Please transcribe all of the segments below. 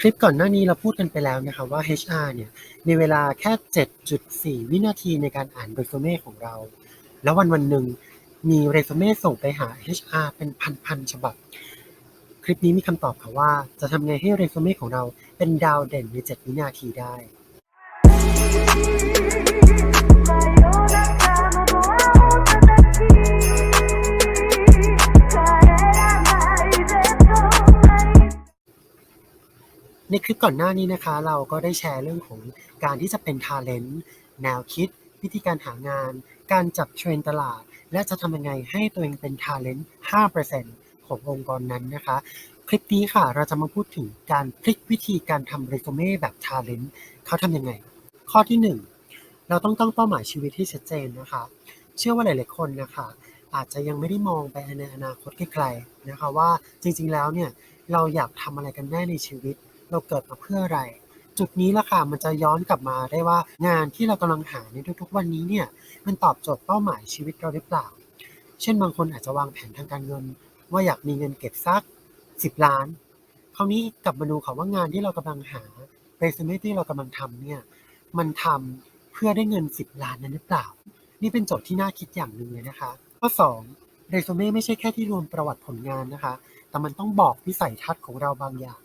คลิปก่อนหน้านี้เราพูดกันไปแล้วนะคะว่า HR เนี่ยมีเวลาแค่ 7.4 วินาทีในการอ่านเรซูเม่ของเรา แล้ววันวันหนึ่งมีเรซูเม่ส่งไปหา HR เป็นพันๆฉบับ คลิปนี้มีคำตอบค่ะว่าจะทำไงให้เรซูเม่ของเราเป็นดาวเด่นใน 7 วินาทีได้ ในคลิปก่อนหน้านี้นะคะ เราก็ได้แชร์เรื่องของการที่จะเป็น Talent แนวคิด วิธีการหางาน การจับเทรนด์ตลาด และจะทำยังไงให้ตัวเองเป็น Talent 5%ขององค์กรนั้นนะคะ คลิปนี้ค่ะเราจะมาพูดถึงการพลิกวิธีการทำเรซูเม่แบบ Talent เขาทำยังไง ข้อที่ 1 เราต้องตั้งเป้าหมายชีวิตที่ชัดเจนนะคะ เชื่อว่าหลายๆคนนะคะอาจจะยังไม่ได้มองไปในอนาคตไกลๆนะคะว่าจริงๆแล้วเนี่ยเราอยากทำอะไรกันแน่ในชีวิต เราเกิดมาเพื่ออะไร จุดนี้ละค่ะมันจะย้อนกลับมาได้ว่างานที่เรากำลังหาในทุกๆวันนี้เนี่ยมันตอบโจทย์เป้าหมายชีวิตเราหรือเปล่า เช่นบางคนอาจจะวางแผนทางการเงิน ว่าอยากมีเงินเก็บสัก 10 ล้านคราวนี้กลับมาดูค่ะว่างานที่เรากำลังหาเรซูเม่ที่เรากำลังทำเนี่ยมันทำเพื่อได้เงิน 10 ล้านนั้นหรือเปล่า นี่เป็นโจทย์ที่น่าคิดอย่างหนึ่งเลยนะคะ ข้อ2เรซูเม่ไม่ใช่แค่ที่รวมประวัติผลงานนะคะ แต่มันต้องบอกวิสัยทัศน์ของเราบางอย่าง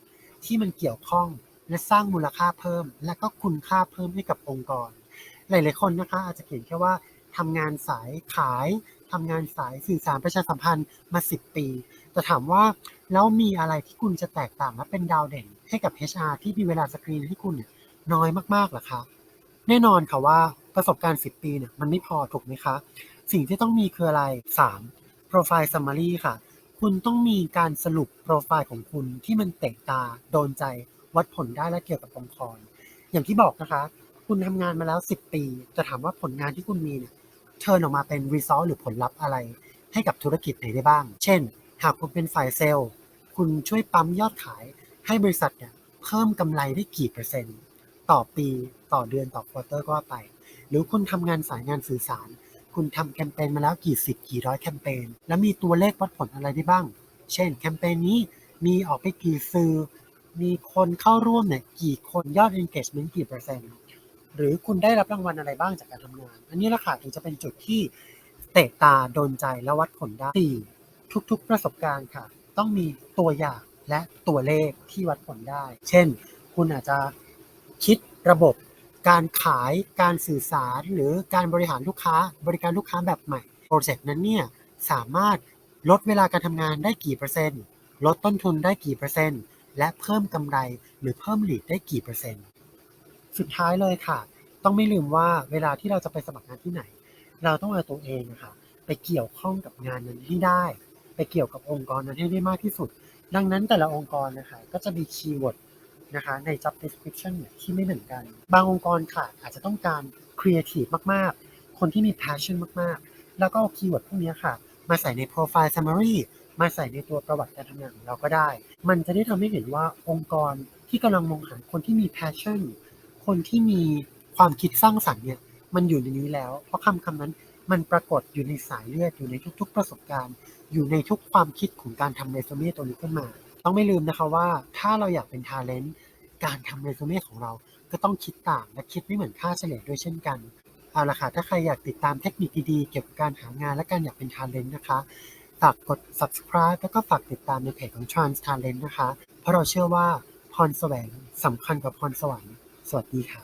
ที่มันเกี่ยวข้องและสร้างมูลค่าเพิ่ม และก็คุณค่าเพิ่มให้กับองค์กร หลาย ๆ คนนะคะอาจจะเขียนแค่ว่าทำงานสายขายทำงานสายสื่อสารประชาสัมพันธ์มา 10 ปี แต่ถามว่าแล้วมีอะไรที่คุณจะแตกต่างและเป็นดาวเด่น ให้กับ HR ที่มีเวลาสกรีนให้คุณเนี่ยน้อยมากๆหรอคะแน่นอนค่ะว่าประสบการณ์ 10 ปีเนี่ยมันไม่พอถูกไหมคะ สิ่งที่ต้องมีคืออะไร 3. Profile Summary ค่ะ คุณต้องมีการสรุปโปรไฟล์ของคุณที่มันเตะตาโดนใจวัดผลได้และเกี่ยวกับองค์กรอย่างที่บอกนะคะ คุณทำงานมาแล้ว 10 ปี จะถามว่าผลงานที่คุณมีเนี่ยเทินออกมาเป็น result หรือผลลัพธ์อะไร ให้กับธุรกิจไหนได้บ้าง เช่น หากคุณเป็นฝ่ายเซลล์ คุณช่วยปั๊มยอดขาย ให้บริษัทเนี่ยเพิ่มกำไรได้กี่เปอร์เซ็นต์ ต่อปีต่อเดือนต่อควอเตอร์ก็ว่าไป หรือคุณทำงานสายงานสื่อสาร คุณทำแคมเปญมาแล้วกี่สิบกี่ร้อยแคมเปญแล้วมีตัวเลขวัดผลอะไรได้บ้าง เช่นแคมเปญนี้มีออกไปกี่สื่อ มีคนเข้าร่วมเนี่ยกี่คนยอด engagement กี่เปอร์เซ็นต์หรือคุณได้รับรางวัลอะไรบ้างจากการทำงาน อันนี้ละค่ะถึงจะเป็นจุดที่เตะตาโดนใจและวัดผลได้สี่ทุกๆประสบการณ์ค่ะ ต้องมีตัวอย่างและตัวเลขที่วัดผลได้ เช่น คุณอาจจะคิดระบบ การขายการสื่อสารหรือการบริหารลูกค้า บริการลูกค้าแบบใหม่โปรเจกต์นั้นเนี่ยสามารถลดเวลาการทำงานได้กี่เปอร์เซ็นต์ ลดต้นทุนได้กี่เปอร์เซ็นต์ และเพิ่มกำไรหรือเพิ่มหลีดได้กี่เปอร์เซ็นต์ สุดท้ายเลยค่ะ ต้องไม่ลืมว่าเวลาที่เราจะไปสมัครงานที่ไหน เราต้องเอาตัวเองนะคะไปเกี่ยวข้องกับงานนั้นให้ได้ ไปเกี่ยวกับองค์กรนั้นให้ได้มากที่สุด ดังนั้นแต่ละองค์กรนะคะก็จะมีคีย์เวิร์ด นะคะใน job description เนี่ยที่ไม่เหมือนกัน บางองค์กรค่ะ อาจจะต้องการ creative มากๆ คนที่มี passion มากๆ แล้วก็เอาคีย์เวิร์ดพวกนี้ค่ะ มาใส่ใน profile summary มาใส่ในตัวประวัติการทำงานของเราก็ได้ มันจะได้ทำให้เห็นว่าองค์กรที่กำลังมองหาคนที่มี passion คนที่มีความคิดสร้างสรรค์เนี่ยมันอยู่ในนี้แล้ว เพราะคำคำนั้นมันปรากฏอยู่ในสายเลือดอยู่ในทุก ๆ ประสบการณ์ อยู่ในทุกความคิดของการทำเรซูเม่ตัวนี้ขึ้นมา ต้องไม่ลืมนะคะว่าถ้าเราอยากเป็น talent การทำเรซูเม่ของเราก็ต้องคิดต่างและคิดไม่เหมือนค่าเฉลี่ยด้วยเช่นกันเอาละค่ะถ้าใครอยากติดตามเทคนิคดีๆเกี่ยวกับการหางานและการอยากเป็น talent นะคะฝากกด subscribe แล้วก็ฝากติดตามในเพจของ Trans Talent นะคะ เพราะเราเชื่อว่าพรแสวงสำคัญกว่าพรสวรรค์สวัสดีค่ะ